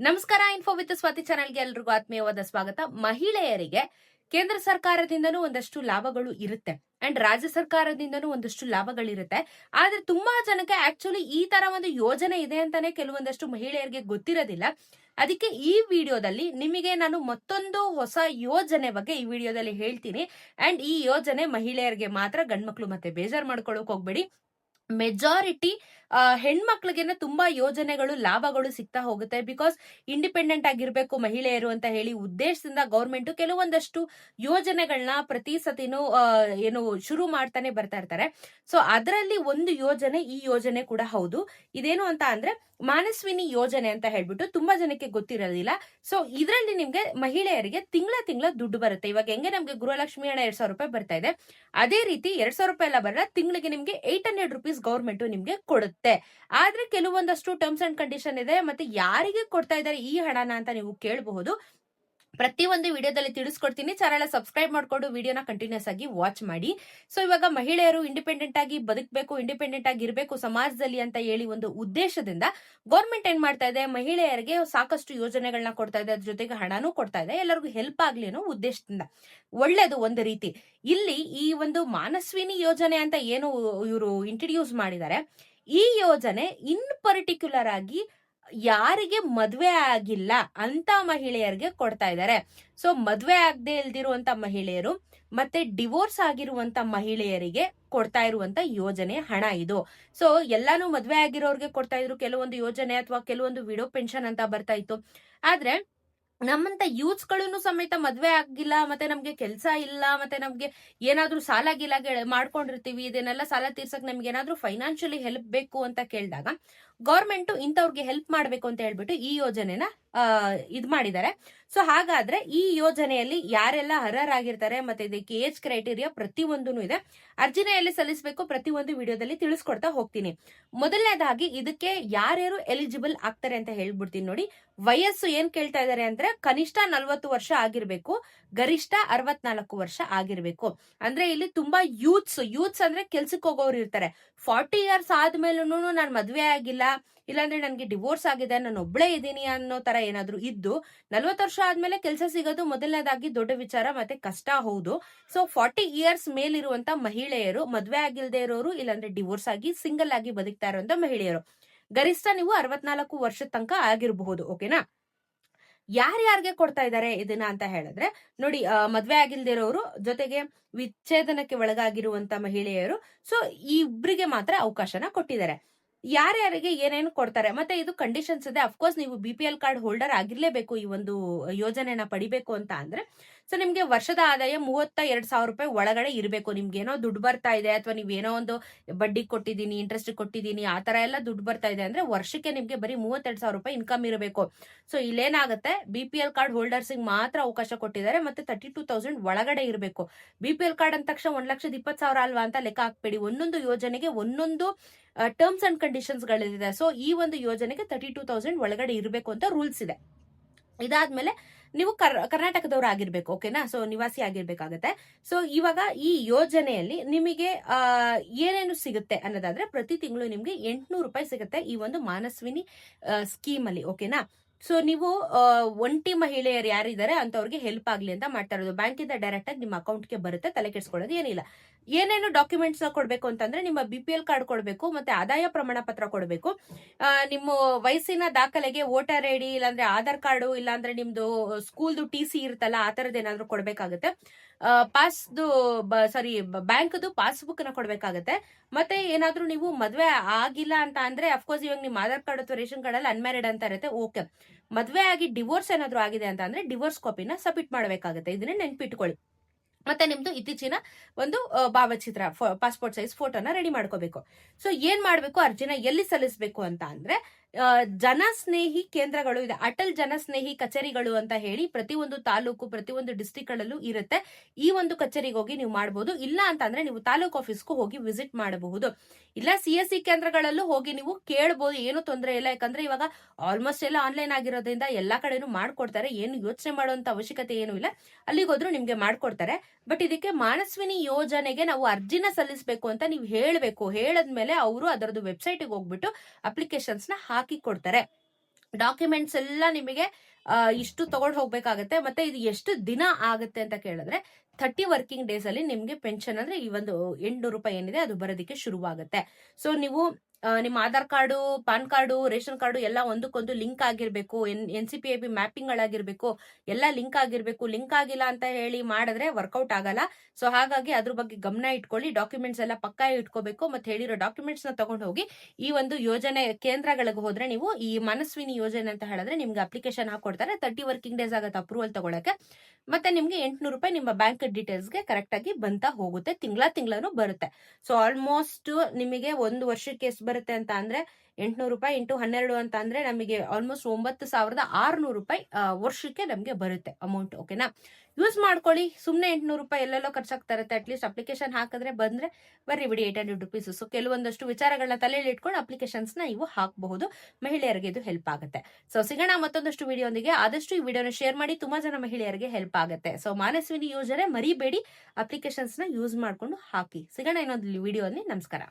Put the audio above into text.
ನಮಸ್ಕಾರ info with Swati ಚಾನೆಲ್ಗೆ ಎಲ್ರಿಗೂ ಆತ್ಮೀಯವಾದ ಸ್ವಾಗತ. ಮಹಿಳೆಯರಿಗೆ ಕೇಂದ್ರ ಸರ್ಕಾರದಿಂದನೂ ಒಂದಷ್ಟು ಲಾಭಗಳು ಇರುತ್ತೆ ಅಂಡ್ ರಾಜ್ಯ ಸರ್ಕಾರದಿಂದನೂ ಒಂದಷ್ಟು ಲಾಭಗಳಿರುತ್ತೆ. ಆದ್ರೆ ತುಂಬಾ ಜನಕ್ಕೆ ಆಕ್ಚುಲಿ ಈ ತರ ಒಂದು ಯೋಜನೆ ಇದೆ ಅಂತಾನೆ ಕೆಲವೊಂದಷ್ಟು ಮಹಿಳೆಯರಿಗೆ ಗೊತ್ತಿರೋದಿಲ್ಲ. ಅದಕ್ಕೆ ಈ ವಿಡಿಯೋದಲ್ಲಿ ನಿಮಗೆ ನಾನು ಮತ್ತೊಂದು ಹೊಸ ಯೋಜನೆ ಬಗ್ಗೆ ಈ ವಿಡಿಯೋದಲ್ಲಿ ಹೇಳ್ತೀನಿ. ಅಂಡ್ ಈ ಯೋಜನೆ ಮಹಿಳೆಯರಿಗೆ ಮಾತ್ರ ಗಂಡ್ಮಕ್ಳು ಮತ್ತೆ ಬೇಜಾರ್ ಮಾಡ್ಕೊಳಕ್ ಹೋಗ್ಬೇಡಿ. ಮೆಜಾರಿಟಿ ಹೆಣ್ಮಕ್ಳಿಗೆನೆ ತುಂಬಾ ಯೋಜನೆಗಳು, ಲಾಭಗಳು ಸಿಗ್ತಾ ಹೋಗುತ್ತೆ. ಬಿಕಾಸ್ ಇಂಡಿಪೆಂಡೆಂಟ್ ಆಗಿರ್ಬೇಕು ಮಹಿಳೆಯರು ಅಂತ ಹೇಳಿ ಉದ್ದೇಶದಿಂದ ಗೌರ್ಮೆಂಟ್ ಕೆಲವೊಂದಷ್ಟು ಯೋಜನೆಗಳನ್ನ ಪ್ರತಿ ಸತಿನೂ ಏನು ಶುರು ಮಾಡ್ತಾನೆ ಬರ್ತಾ ಇರ್ತಾರೆ. ಸೊ ಅದರಲ್ಲಿ ಒಂದು ಯೋಜನೆ, ಈ ಯೋಜನೆ ಕೂಡ ಹೌದು. ಇದೇನು ಅಂತ ಅಂದ್ರೆ ಮಾನಸ್ವಿನಿ ಯೋಜನೆ ಅಂತ ಹೇಳ್ಬಿಟ್ಟು ತುಂಬಾ ಜನಕ್ಕೆ ಗೊತ್ತಿರೋದಿಲ್ಲ. ಸೊ ಇದರಲ್ಲಿ ನಿಮ್ಗೆ ಮಹಿಳೆಯರಿಗೆ ತಿಂಗಳ ತಿಂಗಳ ದುಡ್ಡು ಬರುತ್ತೆ. ಇವಾಗ ಹೆಂಗೆ ನಮ್ಗೆ ಗೃಹಲಕ್ಷ್ಮಿ ಹಣ ಎರಡ್ ಸಾವಿರ ರೂಪಾಯಿ ಬರ್ತಾ ಇದೆ. ಅದೇ ರೀತಿ ಎರಡ್ ಸಾವಿರ ರೂಪಾಯಿ ಎಲ್ಲ ಬರಲ್ಲ, ತಿಂಗಳಿಗೆ ನಿಮ್ಗೆ ಏಟ್ ಹಂಡ್ರೆಡ್ ರುಪೀಸ್ ಗೌರ್ಮೆಂಟ್ ನಿಮ್ಗೆ ಕೊಡುತ್ತೆ. ಆದ್ರೆ ಕೆಲವೊಂದಷ್ಟು ಟರ್ಮ್ಸ್ ಅಂಡ್ ಕಂಡೀಷನ್ ಇದೆ. ಮತ್ತೆ ಯಾರಿಗೆ ಕೊಡ್ತಾ ಇದ್ದಾರೆ ಈ ಹಣನ ಅಂತ ನೀವು ಕೇಳಬಹುದು. ಪ್ರತಿಯೊಂದು ವಿಡಿಯೋದಲ್ಲಿ ತಿಳಿಸ್ಕೊಡ್ತೀನಿ. ಚಾನೆಲ್ ಸಬ್ಸ್ಕ್ರೈಬ್ ಮಾಡ್ಕೊಂಡು ವಿಡಿಯೋನ ಕಂಟಿನ್ಯೂಸ್ ಆಗಿ ವಾಚ್ ಮಾಡಿ. ಸೊ ಇವಾಗ ಮಹಿಳೆಯರು ಇಂಡಿಪೆಂಡೆಂಟ್ ಆಗಿ ಬದುಕಬೇಕು ಇಂಡಿಪೆಂಡೆಂಟ್ ಆಗಿ ಇರಬೇಕು ಸಮಾಜದಲ್ಲಿ ಅಂತ ಹೇಳಿ ಒಂದು ಉದ್ದೇಶದಿಂದ ಗೌರ್ಮೆಂಟ್ ಏನ್ ಮಾಡ್ತಾ ಇದೆ? ಮಹಿಳೆಯರಿಗೆ ಸಾಕಷ್ಟು ಯೋಜನೆಗಳನ್ನ ಕೊಡ್ತಾ ಇದೆ. ಅದ್ರ ಜೊತೆಗೆ ಹಣನೂ ಕೊಡ್ತಾ ಇದೆ. ಎಲ್ಲರಿಗೂ ಹೆಲ್ಪ್ ಆಗ್ಲಿ ಅನ್ನೋ ಉದ್ದೇಶದಿಂದ. ಒಳ್ಳೇದು ಒಂದು ರೀತಿ. ಇಲ್ಲಿ ಈ ಒಂದು ಮಾನಸ್ವಿನಿ ಯೋಜನೆ ಅಂತ ಏನು ಇವರು ಇಂಟ್ರಡ್ಯೂಸ್ ಮಾಡಿದ್ದಾರೆ. ಈ ಯೋಜನೆ ಇನ್ ಪರ್ಟಿಕ್ಯುಲರ್ ಆಗಿ ಯಾರಿಗೆ ಮದುವೆ ಆಗಿಲ್ಲ ಅಂತ ಮಹಿಳೆಯರಿಗೆ ಕೊಡ್ತಾ ಇದ್ದಾರೆ. ಸೊ ಮದುವೆ ಆಗದೆ ಇಲ್ದಿರುವಂತ ಮಹಿಳೆಯರು ಮತ್ತೆ ಡಿವೋರ್ಸ್ ಆಗಿರುವಂತ ಮಹಿಳೆಯರಿಗೆ ಕೊಡ್ತಾ ಇರುವಂತ ಯೋಜನೆ ಹಣ ಇದು. ಸೊ ಎಲ್ಲಾನು ಮದ್ವೆ ಆಗಿರೋರಿಗೆ ಕೊಡ್ತಾ ಇದ್ರು. ಕೆಲವೊಂದು ಯೋಜನೆ ಅಥವಾ ಕೆಲವೊಂದು ವಿಡೋ ಪೆನ್ಷನ್ ಅಂತ ಬರ್ತಾ ಇತ್ತು. ಆದ್ರೆ ನಮ್ಮಂತ ಯೂತ್ಸ್ಗಳನ್ನು ಸಮೇತ ಮದ್ವೆ ಆಗಿಲ್ಲ, ಮತ್ತೆ ನಮ್ಗೆ ಕೆಲಸ ಇಲ್ಲ, ಮತ್ತೆ ನಮ್ಗೆ ಏನಾದ್ರೂ ಸಾಲ ಗೀಲ ಮಾಡ್ಕೊಂಡಿರ್ತೀವಿ, ಇದನ್ನೆಲ್ಲ ಸಾಲ ತೀರ್ಸಕ್ ನಮ್ಗೆ ಏನಾದ್ರೂ ಫೈನಾನ್ಷಿಯಲಿ ಹೆಲ್ಪ್ ಬೇಕು ಅಂತ ಕೇಳಿದಾಗ ಗೌರ್ಮೆಂಟ್ ಇಂಥವ್ರಿಗೆ ಹೆಲ್ಪ್ ಮಾಡ್ಬೇಕು ಅಂತ ಹೇಳ್ಬಿಟ್ಟು ಈ ಯೋಜನೆನ ಇದ್ ಮಾಡಿದ್ದಾರೆ. ಸೊ ಹಾಗಾದ್ರೆ ಈ ಯೋಜನೆಯಲ್ಲಿ ಯಾರೆಲ್ಲ ಅರ್ಹರಾಗಿರ್ತಾರೆ ಮತ್ತೆ ಇದಕ್ಕೆ ಏಜ್ ಕ್ರೈಟೀರಿಯಾ ಪ್ರತಿಯೊಂದೂ ಇದೆ. ಅರ್ಜಿನ ಎಲ್ಲಿ ಸಲ್ಲಿಸಬೇಕು ಪ್ರತಿಯೊಂದು ವಿಡಿಯೋದಲ್ಲಿ ತಿಳಿಸ್ಕೊಡ್ತಾ ಹೋಗ್ತೀನಿ. ಮೊದಲನೇದಾಗಿ ಇದಕ್ಕೆ ಯಾರ್ಯಾರು ಎಲಿಜಿಬಲ್ ಆಗ್ತಾರೆ ಅಂತ ಹೇಳ್ಬಿಡ್ತೀನಿ ನೋಡಿ. ವಯಸ್ಸು ಏನ್ ಕೇಳ್ತಾ ಇದ್ದಾರೆ ಅಂದ್ರೆ ಕನಿಷ್ಠ ನಲ್ವತ್ತು ವರ್ಷ ಆಗಿರ್ಬೇಕು, ಗರಿಷ್ಠ ಅರವತ್ನಾಲ್ಕು ವರ್ಷ ಆಗಿರ್ಬೇಕು. ಅಂದ್ರೆ ಇಲ್ಲಿ ತುಂಬಾ ಯೂತ್ಸ್ ಯೂತ್ಸ್ ಅಂದ್ರೆ ಕೆಲ್ಸಕ್ಕೆ ಹೋಗೋರು ಇರ್ತಾರೆ. ಫಾರ್ಟಿ ಇಯರ್ಸ್ ಆದ್ಮೇಲೂ ನಾನು ಮದ್ವೆ ಆಗಿಲ್ಲ ಇಲ್ಲಾಂದ್ರೆ ನನಗೆ ಡಿವೋರ್ಸ್ ಆಗಿದೆ, ನಾನು ಒಬ್ಳೇ ಇದ್ದೀನಿ ಅನ್ನೋ ತರ ಏನಾದ್ರೂ ಇದ್ದು ನಲ್ವತ್ತು ವರ್ಷ ಆದ್ಮೇಲೆ ಕೆಲಸ ಸಿಗೋದು ಮೊದಲನೇದಾಗಿ ದೊಡ್ಡ ವಿಚಾರ ಮತ್ತೆ ಕಷ್ಟ ಹೌದು. ಸೊ ಫಾರ್ಟಿ ಇಯರ್ಸ್ ಮೇಲಿರುವಂತ ಮಹಿಳೆಯರು, ಮದುವೆ ಆಗಿಲ್ದೇ ಇರೋರು, ಇಲ್ಲಾಂದ್ರೆ ಡಿವೋರ್ಸ್ ಆಗಿ ಸಿಂಗಲ್ ಆಗಿ ಬದುಕ್ತಾ ಇರುವಂತ ಮಹಿಳೆಯರು. ಗರಿಷ್ಠ ನೀವು ಅರವತ್ನಾಲ್ಕು ವರ್ಷದ ತನಕ ಆಗಿರಬಹುದು, ಓಕೆನಾ? ಯಾರ್ಯಾರಿಗೆ ಕೊಡ್ತಾ ಇದ್ದಾರೆ ಇದನ್ನ ಅಂತ ಹೇಳಿದ್ರೆ, ನೋಡಿ ಮದ್ವೆ ಆಗಿಲ್ದಿರೋರು ಜೊತೆಗೆ ವಿಚ್ಛೇದನಕ್ಕೆ ಒಳಗಾಗಿರುವಂತ ಮಹಿಳೆಯರು ಸೊ ಇಬ್ಬರಿಗೆ ಮಾತ್ರ ಅವಕಾಶನ ಕೊಟ್ಟಿದ್ದಾರೆ. ಯಾರ್ಯಾರಿಗೆ ಏನೇನು ಕೊಡ್ತಾರೆ? ಮತ್ತೆ ಇದು ಕಂಡೀಷನ್ಸ್ ಇದೆ. ಅಫ್ಕೋರ್ಸ್ ನೀವು B P L card holder ಆಗಿರ್ಲೇಬೇಕು ಈ ಒಂದು ಯೋಜನೆನ ಪಡಿಬೇಕು ಅಂತ ಅಂದ್ರೆ ಸೊ ನಿಮ್ಗೆ ವರ್ಷದ ಆದಾಯ ಮೂವತ್ತ ಎರಡು ಸಾವಿರ ರೂಪಾಯಿ ಒಳಗಡೆ ಇರಬೇಕು. ನಿಮ್ಗೆ ಏನೋ ದುಡ್ಡು ಬರ್ತಾ ಇದೆ ಅಥವಾ ನೀವೇನೋ ಒಂದು ಬಡ್ಡಿ ಕೊಟ್ಟಿದ್ದೀನಿ ಇಂಟ್ರೆಸ್ಟ್ ಕೊಟ್ಟಿದ್ದೀನಿ, ಆ ತರ ಎಲ್ಲ ದುಡ್ಡು ಬರ್ತಾ ಇದೆ ಅಂದ್ರೆ ವರ್ಷಕ್ಕೆ ನಿಮ್ಗೆ ಬರೀ ಮೂವತ್ತೆರಡು ಸಾವಿರ ರೂಪಾಯಿ ಇನ್ಕಮ್ ಇರಬೇಕು. So ಇಲ್ಲೇನಾಗುತ್ತೆ? B P L card holders ಮಾತ್ರ ಅವಕಾಶ ಕೊಟ್ಟಿದ್ದಾರೆ ಮತ್ತೆ ತರ್ಟಿ ಟೂ ತೌಸಂಡ್ ಒಳಗಡೆ ಇರಬೇಕು. ಬಿ ಪಿ ಎಲ್ ಕಾರ್ಡ್ ಅಂದ ತಕ್ಷಣ ಒಂದ್ ಲಕ್ಷದ ಇಪ್ಪತ್ತು ಸಾವಿರ ಅಲ್ವಾ ಅಂತ ಲೆಕ್ಕ ಹಾಕ್ಬೇಡಿ. ಒಂದೊಂದು ಯೋಜನೆಗೆ ಒಂದೊಂದು ಟರ್ಮ್ಸ್ ಅಂಡ್ ಕಂಡೀಷನ್ಸ್ ಗಳಿದೆ. ಸೊ ಈ ಒಂದು ಯೋಜನೆಗೆ ತರ್ಟಿ ಟೂ ತೌಸಂಡ್ ಒಳಗಡೆ ಇರಬೇಕು ಅಂತ ರೂಲ್ಸ್ ಇದೆ. ಇದಾದ್ಮೇಲೆ ನೀವು ಕರ್ ಕರ್ನಾಟಕದವ್ರು ಆಗಿರ್ಬೇಕು ಓಕೆನಾ? ಸೊ ನಿವಾಸಿ ಆಗಿರ್ಬೇಕಾಗತ್ತೆ. ಸೊ ಇವಾಗ ಈ ಯೋಜನೆಯಲ್ಲಿ ನಿಮಗೆ ಏನೇನು ಸಿಗುತ್ತೆ ಅನ್ನೋದಾದ್ರೆ ಪ್ರತಿ ತಿಂಗಳು ನಿಮ್ಗೆ ಎಂಟುನೂರು ರೂಪಾಯಿ ಸಿಗುತ್ತೆ ಈ ಒಂದು ಮಾನಸ್ವಿನಿ ಸ್ಕೀಮ್ ಅಲ್ಲಿ, ಓಕೆನಾ? ಸೊ ನೀವು ಒಂಟಿ ಮಹಿಳೆಯರು ಯಾರಿದ್ದಾರೆ ಅಂತವ್ರಿಗೆ ಹೆಲ್ಪ್ ಆಗಲಿ ಅಂತ ಮಾಡ್ತಾ ಇರೋದು. ಬ್ಯಾಂಕಿಂದ ಡೈರೆಕ್ಟ್ ಆಗಿ ನಿಮ್ಮ ಅಕೌಂಟ್ಗೆ ಬರುತ್ತೆ, ತಲೆ ಕೆಡಿಸ್ಕೊಳ್ಳೋದು ಏನಿಲ್ಲ. ಏನೇನು ಡಾಕ್ಯುಮೆಂಟ್ಸ್ ಕೊಡಬೇಕು ಅಂತಂದ್ರೆ ನಿಮ್ಮ ಬಿ ಪಿ ಎಲ್ ಕಾರ್ಡ್ ಕೊಡಬೇಕು, ಮತ್ತೆ ಆದಾಯ ಪ್ರಮಾಣ ಪತ್ರ ಕೊಡಬೇಕು ನಿಮ್ಮ ವಯಸ್ಸಿನ ದಾಖಲೆಗೆ ವೋಟರ್ ಐ ಡಿ ಇಲ್ಲಾಂದ್ರೆ ಆಧಾರ್ ಕಾರ್ಡು, ಇಲ್ಲಾಂದ್ರೆ ನಿಮ್ದು ಸ್ಕೂಲ್ದು ಟಿ ಸಿ ಇರುತ್ತಲ್ಲ, ಆ ಥರದ್ದು ಏನಾದರೂ ಕೊಡಬೇಕಾಗುತ್ತೆ. ಪಾಸ್ದು ಸಾರಿ ಬ್ಯಾಂಕ್ದು ಪಾಸ್ಬುಕ್ನ ಕೊಡ್ಬೇಕಾಗತ್ತೆ. ಮತ್ತೆ ಏನಾದರೂ ನೀವು ಮದುವೆ ಆಗಿಲ್ಲ ಅಂತ ಅಂದ್ರೆ ಅಫ್ಕೋರ್ಸ್ ಇವಾಗ ನಿಮ್ಮ ಆಧಾರ್ ಕಾರ್ಡ್ ಅಥವಾ ರೇಷನ್ ಕಾರ್ಡ್ ಅಲ್ಲಿ ಅನ್ಮ್ಯಾರಿಡ್ ಅಂತ ಇರುತ್ತೆ ಓಕೆ ಮದ್ವೆ ಆಗಿ ಡಿವೋರ್ಸ್ ಏನಾದರೂ ಆಗಿದೆ ಅಂತ ಅಂದ್ರೆ ಡಿವೋರ್ಸ್ ಕಾಪಿನ ಸಬ್ಮಿಟ್ ಮಾಡಬೇಕಾಗುತ್ತೆ. ಇದನ್ನ ನೆನ್ಪಿಟ್ಕೊಳ್ಳಿ. ಮತ್ತೆ ನಿಮ್ದು ಇತ್ತೀಚಿನ ಒಂದು ಭಾವಚಿತ್ರ ಪಾಸ್ಪೋರ್ಟ್ ಸೈಜ್ ಫೋಟೋನ ರೆಡಿ ಮಾಡ್ಕೋಬೇಕು. ಸೊ ಏನ್ ಮಾಡ್ಬೇಕು? ಅರ್ಜಿನ ಎಲ್ಲಿ ಸಲ್ಲಿಸಬೇಕು ಅಂತ ಅಂದ್ರೆ ಜನಸ್ನೇಹಿ ಕೇಂದ್ರಗಳು ಇದೆ. ಅಟಲ್ ಜನಸ್ನೇಹಿ ಕಚೇರಿಗಳು ಅಂತ ಹೇಳಿ ಪ್ರತಿಯೊಂದು ತಾಲೂಕು, ಪ್ರತಿಯೊಂದು ಡಿಸ್ಟಿಕ್ ಗಳಲ್ಲೂ ಇರುತ್ತೆ. ಈ ಒಂದು ಕಚೇರಿಗೆ ಹೋಗಿ ನೀವು ಮಾಡಬಹುದು ಇಲ್ಲ ಅಂತಂದ್ರೆ ನೀವು ತಾಲೂಕು ಆಫೀಸ್ಗೂ ಹೋಗಿ ವಿಸಿಟ್ ಮಾಡಬಹುದು. ಇಲ್ಲ ಸಿ ಎಸ್ ಸಿ ಕೇಂದ್ರಗಳಲ್ಲೂ ಹೋಗಿ ನೀವು ಕೇಳಬಹುದು ಏನು ತೊಂದರೆ ಇಲ್ಲ. ಯಾಕಂದ್ರೆ ಇವಾಗ ಆಲ್ಮೋಸ್ಟ್ ಎಲ್ಲ ಆನ್ಲೈನ್ ಆಗಿರೋದ್ರಿಂದ ಎಲ್ಲಾ ಕಡೆನೂ ಮಾಡ್ಕೊಡ್ತಾರೆ. ಏನು ಯೋಚನೆ ಮಾಡುವಂತ ಅವಶ್ಯಕತೆ ಏನು ಇಲ್ಲ. ಅಲ್ಲಿಗೆ ಹೋದ್ರು ನಿಮ್ಗೆ ಮಾಡ್ಕೊಡ್ತಾರೆ. ಬಟ್ ಇದಕ್ಕೆ ಮಾನಸ್ವಿನಿ ಯೋಜನೆಗೆ ನಾವು ಅರ್ಜಿನ ಸಲ್ಲಿಸಬೇಕು ಅಂತ ನೀವು ಹೇಳಬೇಕು. ಹೇಳದ್ಮೇಲೆ ಅವರು ಅದರದ್ದು ವೆಬ್ಸೈಟ್ಗೆ ಹೋಗ್ಬಿಟ್ಟು ಅಪ್ಲಿಕೇಶನ್ಸ್ನ ಹಾಕಿ ಕೊಡ್ತಾರೆ. ಡಾಕ್ಯುಮೆಂಟ್ಸ್ ಎಲ್ಲ ನಿಮಗೆ ಇಷ್ಟು ತಗೊಂಡು ಹೋಗ್ಬೇಕಾಗತ್ತೆ, ಮತ್ತೆ ಇದು ಎಷ್ಟು ದಿನ ಆಗುತ್ತೆ ಅಂತ ಕೇಳಿದ್ರೆ ಥರ್ಟಿ ವರ್ಕಿಂಗ್ ಡೇಸ್ ಅಲ್ಲಿ ನಿಮ್ಗೆ ಪೆನ್ಷನ್ ಅಂದ್ರೆ ಈ ಒಂದು ಎಂಟುನೂರು ರೂಪಾಯಿ ಏನಿದೆ, ಅದು ಬರೋದಕ್ಕೆ ಶುರುವಾಗುತ್ತೆ. ಸೊ ನೀವು ನಿಮ್ಮ Aadhaar card, PAN card, ration card ಎಲ್ಲ ಒಂದಕ್ಕೊಂದು ಲಿಂಕ್ ಆಗಿರ್ಬೇಕು, N N C P A B mapping ಗಳಾಗಿರ್ಬೇಕು ಎಲ್ಲ ಲಿಂಕ್ ಆಗಿರ್ಬೇಕು. ಲಿಂಕ್ ಆಗಿಲ್ಲ ಅಂತ ಹೇಳಿ ಮಾಡಿದ್ರೆ ವರ್ಕೌಟ್ ಆಗಲ್ಲ. ಸೊ, ಹಾಗಾಗಿ ಅದ್ರ ಬಗ್ಗೆ ಗಮನ ಇಟ್ಕೊಳ್ಳಿ, ಡಾಕ್ಯುಮೆಂಟ್ಸ್ ಎಲ್ಲ ಪಕ್ಕಾ ಇಟ್ಕೋಬೇಕು, ಮತ್ತೆ ಹೇಳಿರೋ ಡಾಕ್ಯುಮೆಂಟ್ಸ್ನ ತಗೊಂಡು ಹೋಗಿ ಈ ಒಂದು ಯೋಜನೆ ಕೇಂದ್ರಗಳಿಗೆ ಹೋದ್ರೆ ನೀವು ಈ ಮನಸ್ವಿನಿ ಯೋಜನೆ ಅಂತ ಹೇಳಿದ್ರೆ ನಿಮ್ಗೆ ಅಪ್ಲಿಕೇಶನ್ ಹಾಕೊಡ್ತಾರೆ. ತರ್ಟಿ ವರ್ಕಿಂಗ್ ಡೇಸ್ ಆಗುತ್ತೆ ಅಪ್ರೂವಲ್ ತಗೊಳಕ್ಕೆ. ಮತ್ತೆ ನಿಮ್ಗೆ ಎಂಟುನೂರು ರೂಪಾಯಿ ನಿಮ್ಮ ಬ್ಯಾಂಕ್ ಡೀಟೇಲ್ಸ್ಗೆ ಕರೆಕ್ಟ್ ಆಗಿ ಬಂತ ಹೋಗುತ್ತೆ, ತಿಂಗಳ ತಿಂಗಳೂ ಬರುತ್ತೆ. ಸೊ, ಆಲ್ಮೋಸ್ಟ್ ನಿಮಗೆ ಒಂದು ವರ್ಷಕ್ಕೆ ಬರುತ್ತೆ ಅಂತ ಅಂದ್ರೆ ಎಂಟ್ನೂರು ರೂಪಾಯಿ ಇಂಟು ಹನ್ನೆರಡು ಅಂತ ಅಂದ್ರೆ ನಮಗೆ ಆಲ್ಮೋಸ್ಟ್ ಒಂಬತ್ತು ಸಾವಿರದ ಆರ್ನೂರು ರೂಪಾಯಿ ವರ್ಷಕ್ಕೆ ನಮಗೆ ಬರುತ್ತೆ ಅಮೌಂಟ್ ಓಕೆನಾ ಯೂಸ್ ಮಾಡ್ಕೊಳ್ಳಿ. ಸುಮ್ಮನೆ ಎಂಟ್ನೂರು ರೂಪಾಯಿ ಎಲ್ಲೆಲ್ಲೋ ಖರ್ಚಾಗ್ತಾ ಇರುತ್ತೆ ಅಟ್ಲೀಸ್ಟ್ ಅಪ್ಲಿಕೇಶನ್ ಹಾಕಿದ್ರೆ ಬಂದ್ರೆ ಬರ್ರಿ ಬಿಡಿ ಏಟ್ ಹಂಡ್ರೆಡ್ ರುಪೀಸ್ ಸೊ ಕೆಲವೊಂದಷ್ಟು ವಿಚಾರಗಳನ್ನ ತಲೆಯಲ್ಲಿ ಇಟ್ಕೊಂಡು ಅಪ್ಲಿಕೇಶನ್ಸ್ನ ಇವು ಹಾಕಬಹುದು. ಮಹಿಳೆಯರಿಗೆ ಇದು ಹೆಲ್ಪ್ ಆಗುತ್ತೆ. ಸೊ ಸಿಗೋಣ ಮತ್ತೊಂದಷ್ಟು ವಿಡಿಯೋಂದಿಗೆ ಆದಷ್ಟು ಈ ವಿಡಿಯೋನ ಶೇರ್ ಮಾಡಿ. ತುಂಬಾ ಜನ ಮಹಿಳೆಯರಿಗೆ ಹೆಲ್ಪ್ ಆಗುತ್ತೆ. ಸೊ ಮಾನಸ್ವಿನಿ ಯೋಜನೆ ಮರಿಬೇಡಿ. ಅಪ್ಲಿಕೇಶನ್ಸ್ನ ಯೂಸ್ ಮಾಡ್ಕೊಂಡು ಹಾಕಿ. ಸಿಗೋಣ ಇನ್ನೊಂದು ವಿಡಿಯೋ ನಮಸ್ಕಾರ.